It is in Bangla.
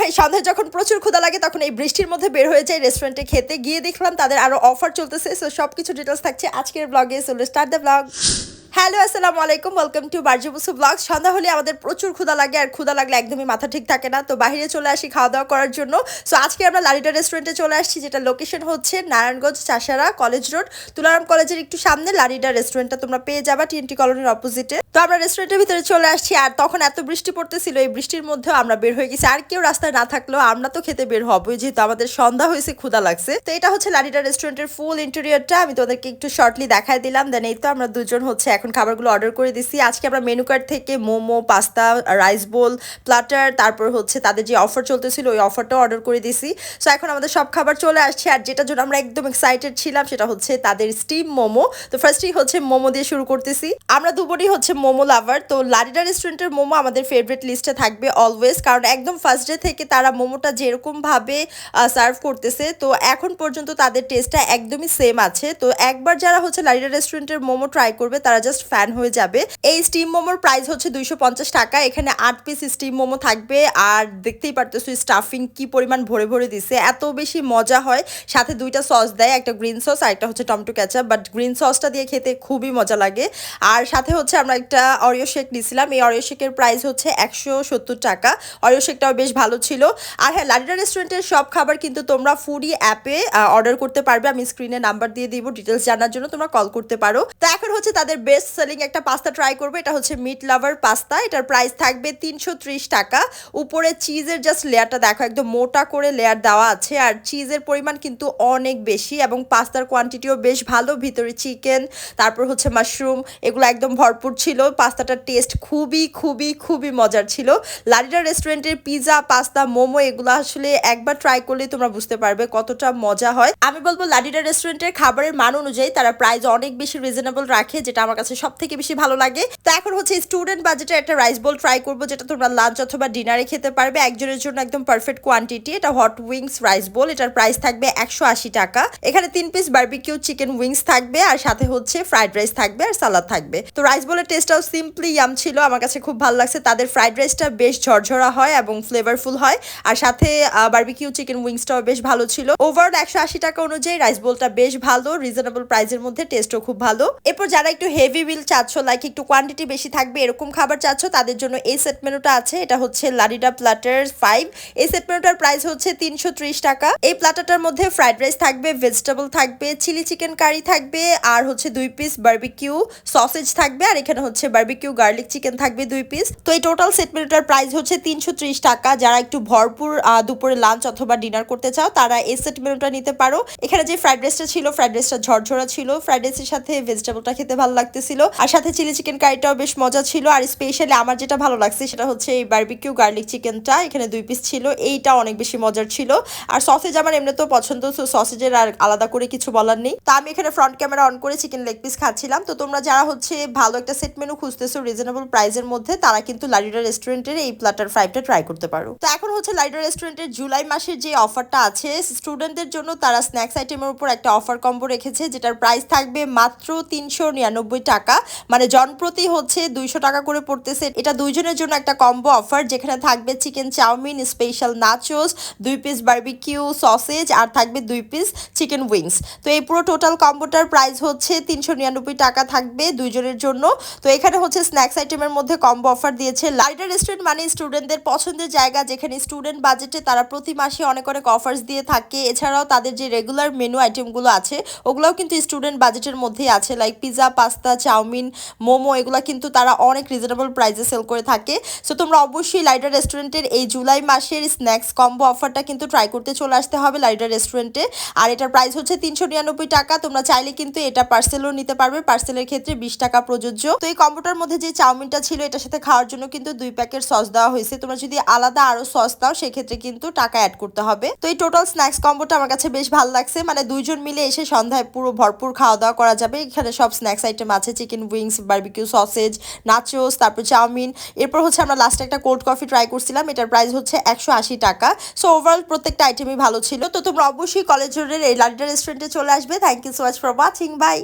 ভাই সন্ধ্যায় যখন প্রচুর ক্ষুদা লাগে, তখন এই বৃষ্টির মধ্যে বের হয়ে যায় রেস্টুরেন্টে খেতে। গিয়ে দেখলাম তাদের আরও অফার চলতেছে। সো কিছু ডিটেলস থাকছে আজকের ব্লগে so start the vlog hello, আসসালামু আলাইকুম। ওয়েলকাম টু বার্জিবুসু ব্লগ সন্ধ্যা হলে আমাদের প্রচুর ক্ষুধা লাগে, আর ক্ষুধা লাগলে একদমই মাথা ঠিক থাকে না। তো বাইরে চলে আসি খাওয়া দাওয়া করার জন্য। সো আজকে আমরা লালিটা রেস্টুরেন্টে চলে আসছি যেটা লোকেশন হচ্ছে নারায়ণগঞ্জ চাষারা কলেজ রোড তুলারাম কলেজের একটু সামনে লালিডা রেস্টুরেন্টটা তোমরা পেয়ে যাবা টিএনটি কলোনির অপোজিটে তো আমরা রেস্টুরেন্টের ভিতরে চলে আসছি, আর তখন এত বৃষ্টি পড়তেছিল, এই বৃষ্টির মধ্যেও আমরা বের হয়ে গেছি। আর কেউ রাস্তায় না থাকলেও আমরা তো খেতে বের হবই, যেহেতু আমাদের সন্ধ্যা হয়েছে, ক্ষুধা লাগছে। তো এটা হচ্ছে লালিটা রেস্টুরেন্টের ফুল ইন্টেরিয়রটা আমি তোমাদেরকে একটু শর্টলি দেখাই দিলাম। দেন এই তো আমরা দুজন হচ্ছে খাবারগুলো অর্ডার করে দিছি। আজকে আমরা মেনু কার্ড থেকে momo pasta rice bowl platter তারপর হচ্ছে তাদের যে অফার চলতেছিল, ওই অফারটাও অর্ডার করে দিছি। সো এখন আমাদের সব খাবার চলে আসছে আর যেটার জন্য আমরা একদম এক্সাইটেড ছিলাম সেটা হচ্ছে তাদের স্টিম মোমো। তো ফার্স্টই হচ্ছে মোমো দিয়ে শুরু করতেছি। আমরা দুপুরই হচ্ছে মোমো লাভার তো লারিডা রেস্টুরেন্টের মোমো আমাদের ফেভারিট লিস্টে থাকবে অলওয়েজ কারণ একদম ফার্স্ট ডে থেকে তারা মোমোটা যেরকমভাবে সার্ভ করতেছে, তো এখন পর্যন্ত তাদের টেস্টটা একদমই সেম আছে। তো একবার যারা হচ্ছে লারিডা রেস্টুরেন্টের মোমো ট্রাই করবে, তারা জাস্ট ফ্যান হয়ে যাবে। এই স্টিম মোমোর প্রাইস হচ্ছে দুইশো পঞ্চাশ টাকা। এখানে আট পিস স্টিম মোমো থাকবে। আর দেখতেই পারতেছো স্টাফিং কি পরিমাণ ভরে ভরে দিছে। এত বেশি মজা হয়। সাথে দুইটা সস দেয়, একটা গ্রিন সস আর একটা হচ্ছে টমেটো ক্যাচাপ বাট গ্রিন সসটা দিয়ে খেতে খুবই মজা লাগে। আর সাথে হচ্ছে আমরা একটা অরিও শেক নিয়েছিলাম এই অরিও শেকের প্রাইস হচ্ছে একশো সত্তর টাকা। অরিও শেকটাও বেশ ভালো ছিল। আর হ্যাঁ লালিটা রেস্টুরেন্টের সব খাবার কিন্তু তোমরা ফুডি অ্যাপে অর্ডার করতে পারবে। আমি স্ক্রিনে নাম্বার দিয়ে দিব। ডিটেলস জানার জন্য তোমরা কল করতে পারো। তো এখন হচ্ছে তাদের বেস্ট সেলিং একটা পাস্তা ট্রাই করব, এটা হচ্ছে মিট লাভার পাস্তা এটার প্রাইস থাকবে তিনশো ত্রিশ টাকা। উপরে চিজের জাস্ট লেয়ারটা দেখো, একদম মোটা করে লেয়ার দেওয়া আছে, আর চিজের পরিমাণ কিন্তু অনেক বেশি এবং পাস্তার কোয়ান্টিটিও বেশ ভালো, ভিতরে চিকেন তারপর হচ্ছে মাশরুম এগুলো একদম ভরপুর ছিল পাস্তাটার টেস্ট খুবই খুবই খুবই মজার ছিল। লারিডা রেস্টুরেন্টের পিৎজা পাস্তা মোমো, এগুলো আসলে একবার ট্রাই করলেই তোমরা বুঝতে পারবে কতটা মজা হয়। আমি বলব লারিডা রেস্টুরেন্টের খাবারের মান অনুযায়ী তারা প্রাইস অনেক বেশি রিজনেবল রাখে, যেটা আমার কাছে সব থেকে বেশি ভালো লাগে। তো এখন হচ্ছে স্টুডেন্ট বাজেটে একটা রাইস বোল ট্রাই করব, যেটা তোমরা লাঞ্চ অথবা ডিনারে খেতে পারবে। একজনের জন্য একদম পারফেক্ট কোয়ান্টিটি এটা হট উইংস রাইস বোল এটার প্রাইস থাকবে একশো আশি টাকা। এখানে তিন পিস বার্বিকিউ চিকেন উইংস থাকবে, আর সাথে হচ্ছে ফ্রাইড রাইস থাকবে আর সালাদ থাকবে। তো রাইস বোলের টেস্টটাও সিম্পলি ইয়াম ছিল, আমার কাছে খুব ভালো লাগছে। তাদের ফ্রাইড রাইসটা বেশ ঝরঝরা হয় এবং ফ্লেভারফুল হয়। আর সাথে বার্বিকিউ চিকেন উইংসটাও বেশ ভালো ছিল। ওভারঅল একশো আশি টাকা অনুযায়ী রাইস বোলটা বেশ ভালো রিজনেবল প্রাইসের মধ্যে টেস্টও খুব ভালো। এরপর যারা একটু হেভি বিল চাচ্ছ লাইক একটু কোয়ান্টিটি বেশি থাকবে, এরকম খাবার চাচ্ছ, তাদের জন্য এই সেট মেনুটা আছে, এটা হচ্ছে লারিডা প্লাটার ফাইভ এই সেট মেনুটার প্রাইস হচ্ছে তিনশো ত্রিশ টাকা। এই প্লাটারটার মধ্যে ফ্রাইড রাইস থাকবে ভেজিটেবল থাকবে চিলি চিকেন কারি থাকবে, আর হচ্ছে দুই পিস বার্বিকিউ সসেজ থাকবে, আর এখানে হচ্ছে বার্বিকিউ গার্লিক চিকেন থাকবে দুই পিস তো এই টোটাল সেট মেনুটার প্রাইস হচ্ছে তিনশো ত্রিশ টাকা। যারা একটু ভরপুর দুপুরে লাঞ্চ অথবা ডিনার করতে চাও, তারা এই সেট মেনুটা নিতে পারো। এখানে যে ফ্রাইড রাইসটা ছিল ফ্রাইড রাইসটা ঝরঝরা ছিল। ফ্রাইড রাইসের সাথে ভেজিটেবলটা খেতে ভালো লাগতেছিল আর সাথে চিলি চিকেন কারিটাও বেশ মজা ছিল। আর স্পেশালি আমার যেটা ভালো লাগছে সেটা হচ্ছে এই বার্বিকিউ গার্লিক চিকেনটা এখানে দুই পিস ছিল। এইটা অনেক বেশি মজার ছিল। আর সসেজ আমার এমনি তো পছন্দ সসেজের আর আলাদা করে কিছু বলার নেই। তা আমি এখানে ফ্রন্ট ক্যামেরা অন করে চিকেন লেগ পিস খাচ্ছিলাম। তো তোমরা যারা হচ্ছে ভালো একটা সেট মেনু খুঁজতেছো রিজনেবল প্রাইসের মধ্যে, তারা কিন্তু লাইডা রেস্টুরেন্টের এই প্লাটার ফাইভটা ট্রাই করতে পারো। তো এখন হচ্ছে লাইডা রেস্টুরেন্টের জুলাই মাসের যে অফারটা আছে স্টুডেন্টদের জন্য তারা স্ন্যাক্স আইটেমের উপর একটা অফার কম্বো রেখেছে, যেটার প্রাইস থাকবে মাত্র তিনশো নিরানব্বই টাকা। মানে জনপ্রতি হচ্ছে দুইশো টাকা করে পড়তেছে। এটা দুইজনের জন্য একটা কম্বো অফার যেখানে থাকবে chicken chow mein special nachos দুই পিস বার্বিকিউ সসেজ আর থাকবে দুই পিস চিকেন উইংস তো এই পুরো টোটাল কম্বোটার প্রাইস হচ্ছে তিনশো নিরানব্বই টাকা থাকবে দুইজনের জন্য। তো এখানে হচ্ছে স্ন্যাক্স আইটেমের মধ্যে কম্বো অফার দিয়েছে লাইডার রেস্টুরেন্ট মানে স্টুডেন্টদের পছন্দের জায়গা, যেখানে স্টুডেন্ট বাজেটে তারা প্রতি মাসে অনেক অনেক অফার্স দিয়ে থাকে। এছাড়াও তাদের যে রেগুলার মেনু আইটেমগুলো আছে, ওগুলোও কিন্তু স্টুডেন্ট বাজেটের মধ্যেই আছে like pizza pasta chow mein, momo, এগুলো কিন্তু তারা অনেক রিজনেবল প্রাইসে সেল করে থাকে। সো তোমরা অবশ্যই লাইডার রেস্টুরেন্টের এই জুলাই মাসের স্ন্যাক্স কম্বো অফারটা কিন্তু ট্রাই করতে চলে আসতে হবে লাইডার রেস্টুরেন্টে আর এটার প্রাইস হচ্ছে তিনশো নিরানব্বই টাকা। তোমরা চাইলে কিন্তু এটা পার্সেলও নিতে পারবে। পার্সেলের ক্ষেত্রে বিশ টাকা প্রযোজ্য। তো এই কম্বোটার মধ্যে যে চাউমিনটা ছিল, এটার সাথে খাওয়ার জন্য কিন্তু দুই প্যাকেট সস দেওয়া হয়েছে। তোমরা যদি আলাদা আরও সস দাও, সেক্ষেত্রে কিন্তু টাকা অ্যাড করতে হবে। তো এই টোটাল স্ন্যাক্স কম্বোটা আমার কাছে বেশ ভালো লাগছে। মানে দুইজন মিলে এসে সন্ধ্যায় পুরো ভরপুর খাওয়া দাওয়া করা যাবে। এখানে সব স্ন্যাক্স আইটেম আছে chicken wings barbecue sausage nachos তারপর চাউমিন। এরপর হচ্ছে আমরা লাস্টে একটা কোল্ড কফি ট্রাই করছিলাম। এটার প্রাইস হচ্ছে একশো আশি টাকা। সো ওভারঅল প্রত্যেকটা আইটেমই ভালো ছিল। তো তোমরা অবশ্যই কলেজ রোডের এই লালিটা রেস্টুরেন্টে চলে আসবে। Thank you so much for watching bye